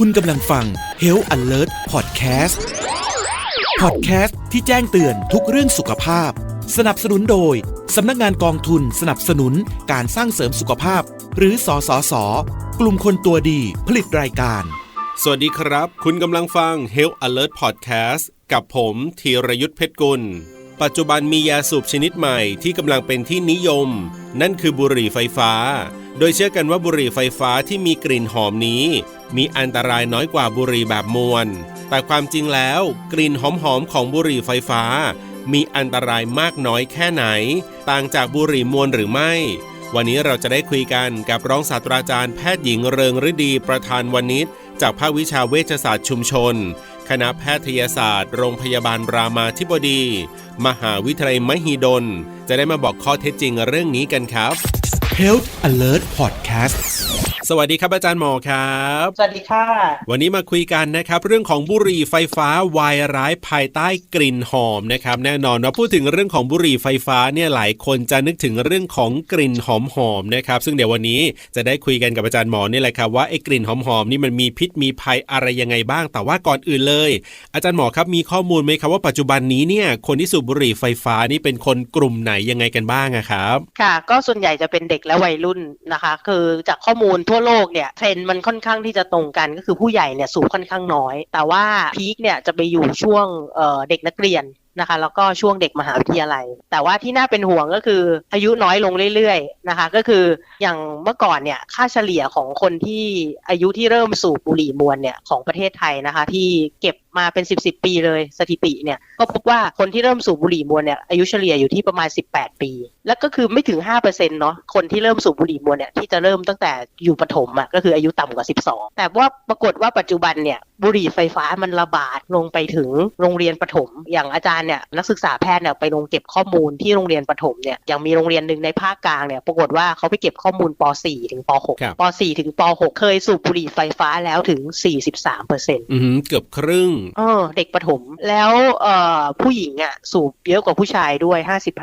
คุณกำลังฟัง Health Alert Podcast Podcast ที่แจ้งเตือนทุกเรื่องสุขภาพ สนับสนุนโดย สำนักงานกองทุนสนับสนุนการสร้างเสริมสุขภาพ หรือสสสกลุ่มคนตัวดีผลิตรายการ สวัสดีครับ คุณกำลังฟัง Health Alert Podcast กับผมธีรยุทธเพชรกุล ปัจจุบันมียาสูบชนิดใหม่ที่กำลังเป็นที่นิยม นั่นคือบุหรี่ไฟฟ้า โดยเชื่อกันว่าบุหรี่ไฟฟ้าที่มีกลิ่นหอมนี้ มีอันตรายน้อยกว่าบุหรี่แบบมวลแต่ความจริงแล้ว กลิ่นหอมๆของบุหรี่ไฟฟ้า มีอันตรายมากน้อยแค่ไหน ต่างจากบุหรี่มวลหรือไม่ วันนี้เราจะได้คุยกันกับรองศาสตราจารย์แพทย์หญิงเริงฤดีประธานวณิชจากภาควิชาเวชศาสตร์ชุมชน คณะแพทยศาสตร์ โรงพยาบาลรามาธิบดี มหาวิทยาลัยมหิดล จะได้มาบอกข้อเท็จจริงเรื่องนี้กันครับ Health Alert Podcast สวัสดีครับอาจารย์หมอครับ สวัสดีค่ะ วันนี้มาคุยกันนะครับ เรื่องของบุหรี่ไฟฟ้าวายร้ายภายใต้กลิ่นหอมนะครับ แน่นอนว่าพูดถึงเรื่องของบุหรี่ไฟฟ้าเนี่ยหลายคนจะนึกถึงเรื่องของกลิ่นหอมหอมๆนะครับ ซึ่งเดี๋ยววันนี้จะได้คุยกันกับอาจารย์หมอนี่แหละครับว่าไอ้กลิ่นหอมหอมๆนี่มันมีพิษมีภัยอะไรยังไงบ้าง แต่ว่าก่อนอื่นเลย อาจารย์หมอครับมีข้อมูลไหมครับว่าปัจจุบันนี้เนี่ยคนที่สูบบุหรี่ไฟฟ้านี่เป็นคนกลุ่มไหนยังไงกันบ้างอะครับ ค่ะ ก็ส่วนใหญ่จะเป็นเด็กและวัยรุ่นนะคะ คือจากข้อมูลทั่ววโลกเนี่ยเทรนด์มันค่อนข้างที่จะตรงกันก็คือผู้ใหญ่เนี่ยสูบค่อนข้างน้อย แต่ว่าพีคเนี่ยจะไปอยู่ช่วงเเด็กนักเรียนนะคะแล้วก็ช่วงเด็กมหาวิทยาลัย แต่ว่าที่น่าเป็นห่วงก็คืออายุน้อยลงเรื่อยๆนะคะ ก็คืออย่างเมื่อก่อนเนี่ยค่าเฉลี่ยของคนที่อายุที่เริ่มสูบบุหรี่มวลเนี่ยของประเทศไทยนะคะ ที่เก็บ มาเป็น 10บสปีเลยสถิติเนี่ยก็พบว่าคนที่เริ่มสูบบุหรี่มวลเนี่ยอายุเฉลี่ยอยู่ที่ประมาณ 18 ปี แล้วก็คือไม่ถึง5%เนาะคนที่เริ่มสูบบุหรี่มวลเนี่ยที่จะเริ่มตั้งแต่อยู่ประถมอะก็คืออายุต่ำกว่า 12 แต่ว่าปรากฏว่าปัจจุบันเนี่ยบุหรี่ไฟฟ้ามันระบาดลงไปถึงโรงเรียนประถม อย่างอาจารย์เนี่ยนักศึกษาแพทย์เนี่ยไปลงเก็บข้อมูลที่โรงเรียนประถมเนี่ยอย่างมีโรงเรียนหนึ่งในภาคกลางเนี่ยปรากฏว่าเขาไปเก็บข้อมูลป .4 ถึงปครับ .6 ป .4 ถึงป .6 เคยสูบบุหรี่ไฟฟ้าแล้วถึง 43%เอือหือเกือบครึ่งเออ เด็กประถม แล้วเอ่อผู้หญิงอะ สูบเยอะกว่าผู้ชายด้วย 55%ป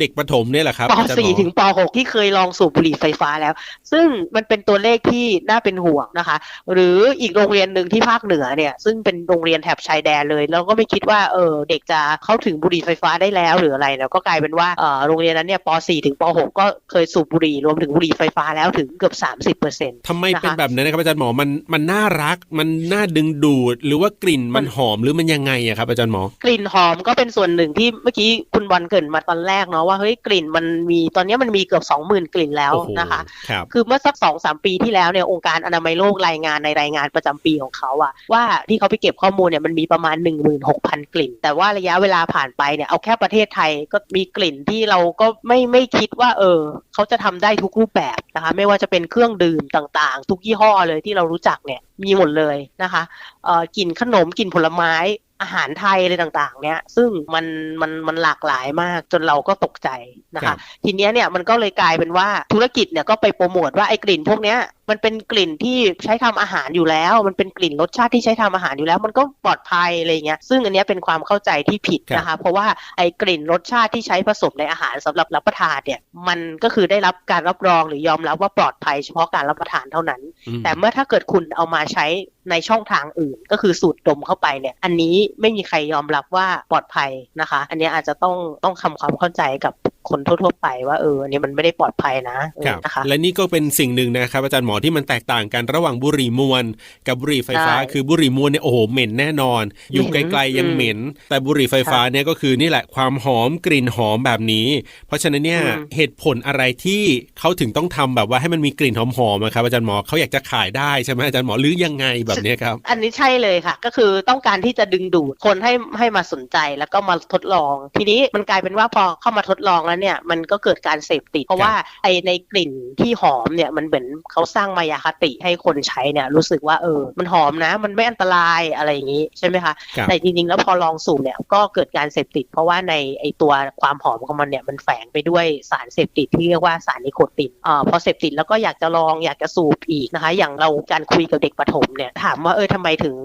เด็กประถมเนี่ยแหละครับ .4 อาจารย์หมอถึงป .6 ที่เคยลองสูบบุหรี่ไฟฟ้าแล้ว ซึ่งมันเป็นตัวเลขที่น่าเป็นห่วงนะคะ หรืออีกโรงเรียนหนึ่งที่ภาคเหนือเนี่ย ซึ่งเป็นโรงเรียนแถบชายแดนเลย แล้วก็ไม่คิดว่าเออเด็กจะเข้าถึงบุหรี่ไฟฟ้าได้แล้วหรืออะไรแล้วก็กลายเป็นว่าเออโรงเรียนนั้นเนี่ยป .4 ถึงป .6 ก็เคยสูบบุหรี่รวมถึงบุหรี่ไฟฟ้าแล้วถึงเกือบ 30%ทำไมเป็นแบบนั้นนะครับอาจารย์หมอมันมันน่ารักมันน่าดึงดูดหรือว่ากลิ่นมันหอมหรือมันยังไงอะครับอาจารย์หมอ กลิ่นหอมก็เป็นส่วนหนึ่งที่เมื่อกี้คุณบอลเกรินมาตอนแรกเนาะว่าเฮ้ยกลิ่นมันมีตอนนี้มันมีเกือบสองหมื่นกลิ่นแล้วโอ้โหนะคะครับคือเมื่อสักสองสามปีที่แล้วเนี่ยองค์การอนามัยโลกรายงานในรายงานประจำปีของเขาอะว่าที่เขาไปเก็บข้อมูลเนี่ยมันมีประมาณ 1 6 0 0 0 กลิ่น แต่ว่าระยะเวลาผ่านไปเนี่ยเอาแค่ประเทศไทยก็มีกลิ่นที่เราก็ไม่ไม่คิดว่าเออเขาจะทำได้ทุกรูปแบบนะคะไม่ว่าจะเป็นเครื่องดื่มต่างๆ ทุกยี่ห้อเลยที่เรารู้จักเนี่ยมีหมดเลยนะคะเอ่อกลิ่นขนมกลิ่นผลไม้อาหารไทยอะไรต่างๆ เนี่ยซึ่งมันมันมันหลากหลายมากจนเราก็ตกใจนะครัคะบทีเนี้ยเนี่ยมันก็เลยกลายเป็นว่าธุรกิจเนี่ยก็ไปโปรโมทว่าไอ้กลิ่นพวกเนี้ยมันเป็นกลิ่นที่ใช้ทำอาหารอยู่แล้ว มันเป็นกลิ่นรสชาติที่ใช้ทำอาหารอยู่แล้ว มันก็ปลอดภัยอะไรเงี้ยซึ่งอันเนี้ยเป็นความเข้าใจที่ผิดนะคะ เพราะว่าไอ้กลิ่นรสชาติที่ใช้ผสมในอาหารสำหรับรับประทานเนี่ยมันก็คือได้รับการรับรองหรือยอมรับว่าปลอดภัยเฉพาะการรับประทานเท่านั้นอืมแต่เมื่อถ้าเกิดคุณเอามาใช้ ในช่องทางอื่น ก็คือสูดดมเข้าไปเนี่ย อันนี้ไม่มีใครยอมรับว่าปลอดภัยนะคะ อันนี้อาจจะต้องต้องทำความเข้าใจกับ คนทั่วๆไปว่าเอออันนี้มันไม่ได้ปลอดภัยนะเออครับนะคะและนี่ก็เป็นสิ่งหนึ่งนะครับ อาจารย์หมอที่มันแตกต่างกันระหว่างบุหรี่มวลกับบุหรี่ไฟฟ้าใช่คือบุหรี่มวลเนี่ยโอ้โหเหม็นแน่นอน อยู่เหม็ไกลนๆยังอืมเหม็น แต่บุหรี่ไฟฟ้าเนี่ยก็คือนี่แหละความหอมกลิ่นหอมแบบนี้ เพราะฉะนั้นเนี่ยอืมเหตุผลอะไรที่เขาถึงต้องทำแบบว่าให้มันมีกลิ่นหอมๆอะครับอาจารย์หมอเขาอยากจะขายได้ใช่ไหมอาจารย์หมอหรือยังไงแบบเนี้ยครับ อันนี้ใช่เลยค่ะ ก็คือต้องการที่จะดึงดูดคนให้ให้มาสนใจแล้วก็มาทดลอง ทีนี้มันกลายเป็นว่าพอเข้ามาทดลองแล้วเนี่ยมันก็เกิดการเสพติด เพราะว่าไอในกลิ่นที่หอมเนี่ยมันเหมือนเขาสร้างมายาคติให้คนใช้เนี่ยรู้สึกว่าเออ มันหอมนะ มันไม่อันตรายอะไรอย่างนี้ใช่ไหมคะครับแต่จริงๆแล้วพอลองสูบเนี่ยก็เกิดการเสพติด เพราะว่าในไอตัวความหอมของมันเนี่ยมันแฝงไปด้วยสารเสพติดที่เรียกว่าสารนิโคตินอ่าพอเสพติดแล้วก็อยากจะลองอยากจะสูบอีกนะคะ อย่างเราการคุยกับเด็กประถมเนี่ยถามว่าเออทำไมถึง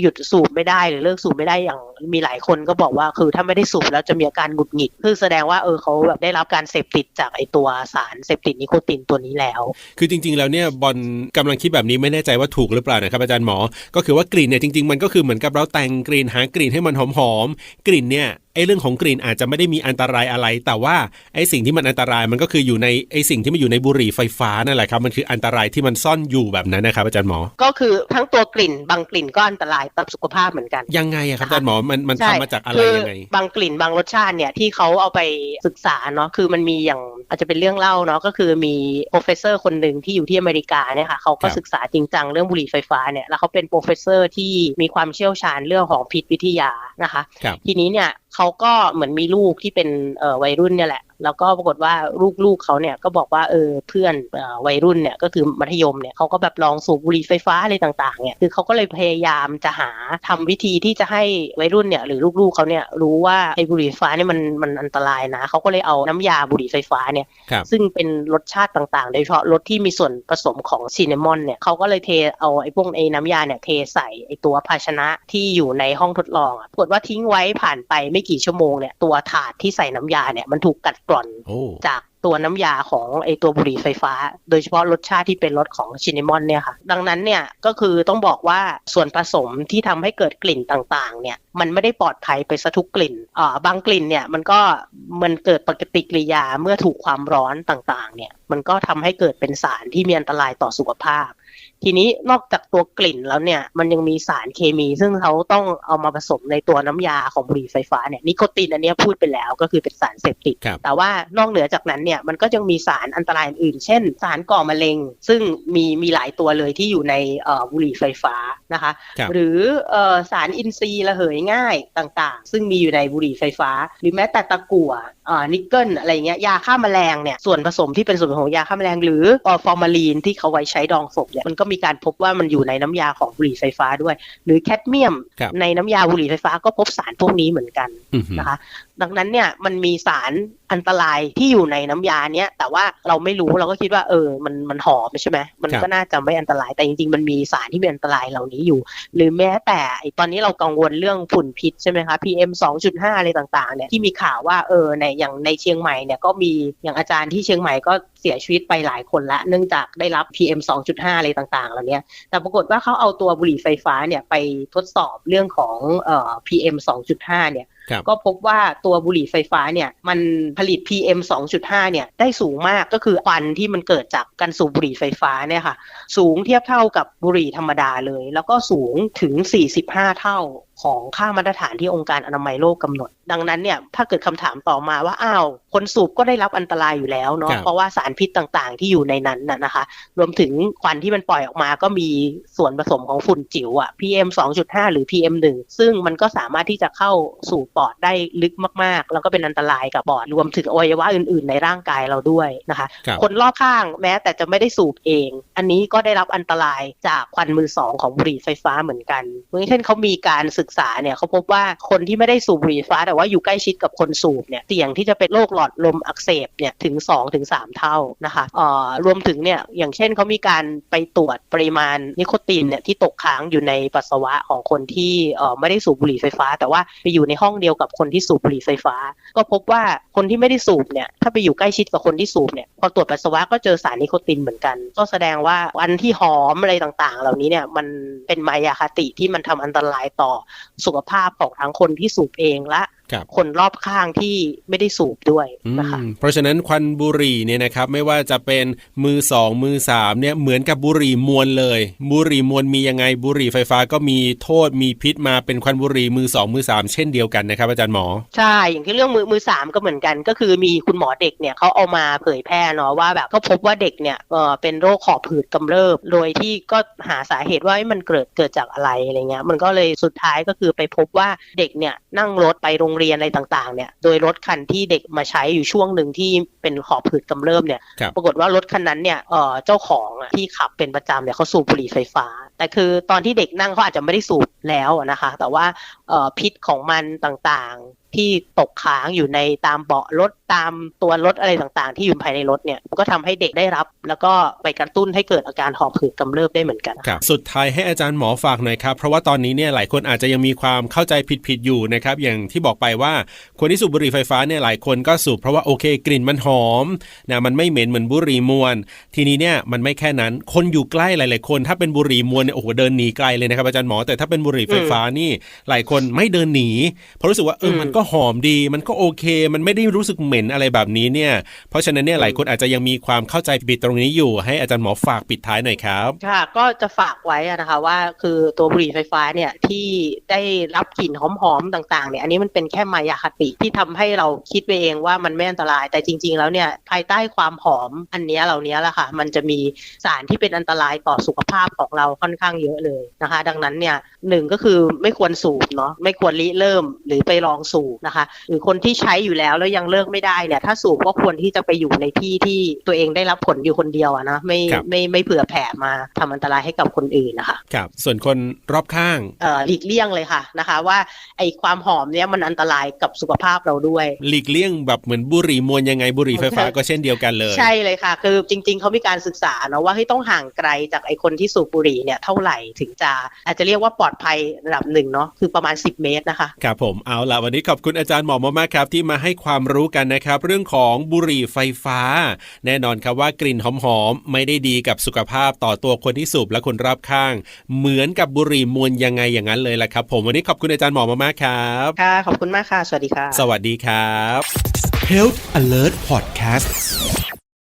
หยุดสูบไม่ได้หรือเลิกสูบไม่ได้อย่างมีหลายคนก็บอกว่าคือถ้าไม่ได้สูบแล้วจะมีอาการหงุดหงิดคือแสดงว่าเออเขาแบบได้รับการเสพติดจากไอตัวสารเสพติดนิโคตินตัวนี้แล้ว คือจริง ๆ แล้วเนี่ยบอลกำลังคิดแบบนี้ไม่แน่ใจว่าถูกหรือเปล่านะครับอาจารย์หมอ ก็คือว่ากลิ่นเนี่ยจริง ๆ มันก็คือเหมือนกับเราแต่งกลิ่นหากลิ่นให้มันหอมๆกลิ่นเนี่ย อ้เรื่องของกลิ่นอาจจะไม่ได้มีอันตรายอะไร แต่ว่าไอ้สิ่งที่มันอันตรายมันก็คืออยู่ในไอ้สิ่งที่มันอยู่ในบุหรี่ไฟฟ้านั่นแหละครับมันคืออันตรายที่มันซ่อนอยู่แบบนั้นนะครับอาจารย์หมอ ก็คือทั้งตัวกลิ่นบางกลิ่นก็อันตรายต่อสุขภาพเหมือนกัน ยังไงอะครับอาจารย์หมอมันมันใช่ทำมาจากอะไรคืยังไง บางกลิ่นบางรสชาติเนี่ยที่เขาเอาไปศึกษาเนาะคือมันมีอย่างอาจจะเป็นเรื่องเล่าเนาะก็คือมีโปรเฟสเซอร์คนหนึ่งที่อยู่ที่อเมริกาเนี่ยค่ะเขาก็ครับศึกษาจริงจังเรื่องบุหรี่ไฟฟ้าเนี่ยแล้วเขาเป็นโปรเฟสเซอร์ที่มีความเชี่ยวชาญเรื่องของพิษวิทยานะคะครับทีนี้เนี่ย เขาก็เหมือนมีลูกที่เป็นเอ่อวัยรุ่นเนี่ยแหละ แล้วก็ปรากฏว่าลูกๆเขาเนี่ยก็บอกว่าเออเพื่อนเอ่อวัยรุ่นเนี่ยก็คือมัธยมเนี่ยเขาก็แบบลองสูบบุหรี่ไฟฟ้าอะไรต่างๆเนี่ยคือเขาก็เลยพยายามจะหาทำวิธีที่จะให้วัยรุ่นเนี่ยหรือลูกๆเขาเนี่ยรู้ว่าไอ้บุหรี่ไฟฟ้าเนี่ยมันมันอันตรายนะเขาก็เลยเอาน้ำยาบุหรี่ไฟฟ้าเนี่ยครับซึ่งเป็นรสชาติต่างๆ โดยเฉพาะรสที่มีส่วนผสมของซินนามอนเนี่ยเขาก็เลยเทเอาไอ้พวกไอ้น้ำยาเนี่ยเทใส่ไอ้ตัวภาชนะที่อยู่ในห้องทดลองอะปรากฏว่าทิ้งไว้ผ่านไปไม่กี่ชั่วโมงเนี่ยตัวถาดที่ใส่น้ำยาเนี่ยมันถูกกัดกร่อนโอ้จากตัวน้ำยาของไอตัวบุหรี่ไฟฟ้า โดยเฉพาะรสชาติที่เป็นรสของชินนามอนเนี่ยค่ะ ดังนั้นเนี่ยก็คือต้องบอกว่าส่วนผสมที่ทำให้เกิดกลิ่นต่างๆ เนี่ยมันไม่ได้ปลอดภัยไปซะทุกกลิ่นอ่าบางกลิ่นเนี่ยมันก็มันเกิดปฏิกิริยาเมื่อถูกความร้อนต่างๆ เนี่ยมันก็ทำให้เกิดเป็นสารที่มีอันตรายต่อสุขภาพ ทีนี้นอกจากตัวกลิ่นแล้วเนี่ย มันยังมีสารเคมี ซึ่งเขาต้องเอามาผสมในตัวน้ำยาของบุหรี่ไฟฟ้าเนี่ยนิโคตินอันเนี้ยพูดไปแล้วก็คือเป็นสารเสพติดครับแต่ว่านอกเหนือจากนั้นเนี่ยมันก็ยังมีสารอันตรายอื่นๆเช่น สารก่อมะเร็ง ซึ่งมีมีหลายตัวเลยที่อยู่ในเอ่อบุหรี่ไฟฟ้านะคะครับหรือเอ่อสารอินทรีย์ระเหยง่ายต่างๆ ซึ่งมีอยู่ในบุหรี่ไฟฟ้า หรือแม้แต่ตะกั่วเอ่อนิกเกิลอะไรเงี้ยยาฆ่าแมลงเนี่ยส่วนผสมที่เป็นส่วนผสมของยาฆ่าแมลง หรือเอ่อฟอร์มาลีนที่เขาไว้ใช้ดองศพเนี่ยมันก็มีการพบว่ามันอยู่ในน้ำยาของบุหรี่ไฟฟ้าด้วย หรือแคดเมียมครับในน้ำยาบุหรี่ไฟฟ้าก็พบสารพวกนี้เหมือนกันอือหือนะคะ ดังนั้นเนี่ยมันมีสารอันตรายที่อยู่ในน้ำยาเนี้ยแต่ว่าเราไม่รู้เราก็คิดว่าเออมันมันหอมใช่ไหมมันครับก็น่าจะไม่อันตรายแต่จริงๆ มันมีสารที่มีอันตรายเหล่านี้อยู่ หรือแม้แต่ไอ้ตอนนี้เรากังวลเรื่องฝุ่นพิษใช่ไหมคะ PM 2.5 อะไรต่างๆเนี่ยที่มีข่าวว่าเออในอย่างในเชียงใหม่เนี่ยก็มีอย่างอาจารย์ที่เชียงใหม่ก็เสียชีวิตไปหลายคนละ เนื่องจากได้รับ PM 2.5 อะไรต่างๆเหล่านี้แต่ปรากฏว่าเขาเอาตัวบุหรี่ไฟฟ้าเนี่ยไปทดสอบเรื่องของเอ่อ PM 2.5 เนี่ยครับ ก็พบว่าตัวบุหรี่ไฟฟ้าเนี่ยมันผลิต PM 2.5เนี่ยได้สูงมากก็คือควันที่มันเกิดจากการสูบบุหรี่ไฟฟ้าเนี่ยค่ะ สูงเทียบเท่ากับบุหรี่ธรรมดาเลย แล้วก็สูงถึง 45 เท่า ของค่ามาตรฐานที่องค์การอนามัยโลกกำหนด ดังนั้นเนี่ยถ้าเกิดคำถามต่อมาว่าอ้าวคนสูบก็ได้รับอันตรายอยู่แล้วเนาะครับเพราะว่าสารพิษต่างๆ ที่อยู่ในนั้นน่ะนะคะ รวมถึงควันที่มันปล่อยออกมาก็มีส่วนผสมของฝุ่นจิ๋วอะ PM 2.5 หรือ PM 1ซึ่งมันก็สามารถที่จะเข้าสู่ปอดได้ลึกมากๆ แล้วก็เป็นอันตรายกับปอดรวมถึงอวัยวะอื่น ๆ ในร่างกายเราด้วยนะคะครับคนรอบข้างแม้แต่จะไม่ได้สูบเอง อันนี้ก็ได้รับอันตรายจากควันมือสองของบุหรี่ไฟฟ้าเหมือนกันอย่างเช่นเขามีการศึกษาเนี่ยเขาพบว่าคนที่ไม่ได้สูบบุหรี่ไฟฟ้า แต่ว่าอยู่ใกล้ชิดกับคนสูบเนี่ยเสี่ยงที่จะเป็นโรคหลอดลมอักเสบเนี่ยถึง2ถึง3เท่านะคะเอ่อรวมถึงเนี่ยอย่างเช่นเขามีการไปตรวจปริมาณนิโคตินเนี่ยที่ตกค้างอยู่ในปัสสาวะของคนที่เอ่อไม่ได้สูบบุหรี่ไฟฟ้า แต่ว่าไปอยู่ในห้องเดียวกับคนที่สูบบุหรี่ไฟฟ้า ก็พบว่าคนที่ไม่ได้สูบเนี่ยถ้าไปอยู่ใกล้ชิดกับคนที่สูบเนี่ยพอตรวจปัสสาวะก็เจอสารนิโคตินเหมือนกัน ก็แสดงว่าวันที่หอมอะไรต่างๆ เหล่านี้เนี่ยมันเป็นมายาคติที่มันทำอันตรายต่อสุขภาพของทั้งคนที่สูบเองและ ครับคนรอบข้างที่ไม่ได้สูบด้วยอืมนะคะเพราะฉะนั้นควันบุหรี่เนี่ยนะครับไม่ว่าจะเป็นมือสองมือสามเนี่ยเหมือนกับบุหรี่มวลเลย บุหรี่มวลมียังไงบุหรี่ไฟฟ้าก็มีโทษมีพิษมาเป็นควันบุหรี่มือสองมือสามเช่นเดียวกันนะครับ อาจารย์หมอ ใช่อย่างที่เรื่องมือมือสามก็เหมือนกัน ก็คือมีคุณหมอเด็กเนี่ยเขาเอามาเผยแพร่เนาะว่าแบบก็พบว่าเด็กเนี่ยเออเป็นโรคหอบหืดกำเริบโดยที่ก็หาสาเหตุว่าเอ้ยมันเกิดเกิดจากอะไรอะไรเงี้ยมันก็เลยสุดท้ายก็คือไปพบว่าเด็กเนี่ยนั่งรถไปโรงเรียนอะไรต่างๆ เนี่ย โดยรถคันที่เด็กมาใช้อยู่ช่วงหนึ่งที่เป็นหอบหืดกำเริบเนี่ยครับปรากฏว่ารถคันนั้นเนี่ยเออเจ้าของอะที่ขับเป็นประจำเนี่ยเขาสูบบุหรี่ไฟฟ้า แต่คือตอนที่เด็กนั่งเขาอาจจะไม่ได้สูบแล้วนะคะ แต่ว่าพิษของมันต่างๆ ที่ตกค้างอยู่ในตามเบาะรถตามตัวรถอะไรต่างๆ ที่อยู่ภายในรถเนี่ยก็ทำให้เด็กได้รับ แล้วก็ไปกระตุ้นให้เกิดอาการหอบหืดกำเริบได้เหมือนกันครับสุดท้ายให้อาจารย์หมอฝากหน่อยครับ เพราะว่าตอนนี้เนี่ยหลายคนอาจจะยังมีความเข้าใจผิดๆอยู่นะครับอย่างที่บอกไปว่าคนที่สูบบุหรี่ไฟฟ้าเนี่ยหลายคนก็สูบเพราะว่าโอเคกลิ่นมันหอมนะมันไม่เหม็นเหมือนบุหรี่มวน ทีนี้เนี่ยมันไม่แค่นั้นคนอยู่ใกล้หลาย ๆ คน ถ้าเป็นบุหรี่มวนเนี่ยโอ้โหเดินหนีไกลเลยนะครับอาจารย์หมอแต่ถ้าเป็นบุหรี่ไฟฟ้านี่หลายคนไม่เดินหนีเพราะรู้สึกว่าเออมันก็หอมดี มันก็โอเค มันไม่ได้รู้สึกเหม็นอะไรแบบนี้เนี่ย เพราะฉะนั้นเนี่ยหลายคนอาจจะยังมีความเข้าใจผิดตรงนี้อยู่ ให้อาจารย์หมอฝากปิดท้ายหน่อยครับค่ะก็จะฝากไว้อะนะคะว่าคือตัวบุหรี่ไฟฟ้าเนี่ยที่ได้รับกลิ่นหอมๆต่างๆเนี่ยอันนี้มันเป็นแค่มายาคติที่ทำให้เราคิดไปเองว่ามันไม่อันตราย แต่จริง ๆ แล้วเนี่ยภายใต้ความหอมอันเนี้ยเหล่านี้แหละค่ะ มันจะมีสารที่เป็นอันตรายต่อสุขภาพของเราค่อนข้างเยอะเลยนะคะ ดังนั้นเนี่ยหนึ่งก็คือไม่ควรสูบเนาะไม่ควรริเริ่มหรือไปลองสูบนะคะ หรือคนที่ใช้อยู่แล้วแล้วยังเลิกไม่ได้เนี่ยถ้าสูบก็ควรที่จะไปอยู่ในที่ที่ตัวเองได้รับผลอยู่คนเดียวอะนะไม่ครับไม่ไม่เผื่อแผ่มาทำอันตรายให้กับคนอื่นนะคะครับส่วนคนรอบข้างเอ่อหลีกเลี่ยงเลยค่ะนะคะ ว่าไอความหอมเนี้ยมันอันตรายกับสุขภาพเราด้วย หลีกเลี่ยงแบบเหมือนบุหรี่มวนยังไงบุหรี่ไฟฟ้าก็เช่นเดียวกันเลย ใช่เลยค่ะ คือจริง ๆเขามีการศึกษาเนาะว่าให้ต้องห่างไกลจากไอคนที่สูบบุหรี่เนี่ยเท่าไหร่ถึงจะอาจจะเรียกว่าปลอดภัยระดับหนึ่งเนาะคือประมาณ 10 เมตรนะคะ ครับผมเอาละวันนี้ขอบคุณอาจารย์หมอมากๆครับที่มาให้ความรู้กันนะครับ เรื่องของบุหรี่ไฟฟ้า แน่นอนครับว่ากลิ่นหอมๆไม่ได้ดีกับสุขภาพต่อตัวคนที่สูบและคนรอบข้าง เหมือนกับบุหรี่มวนยังไงอย่างนั้นเลยแหละครับ ผมวันนี้ขอบคุณอาจารย์หมอมากๆครับค่ะขอบคุณมากค่ะ สวัสดีค่ะ สวัสดีครับ Health Alert Podcast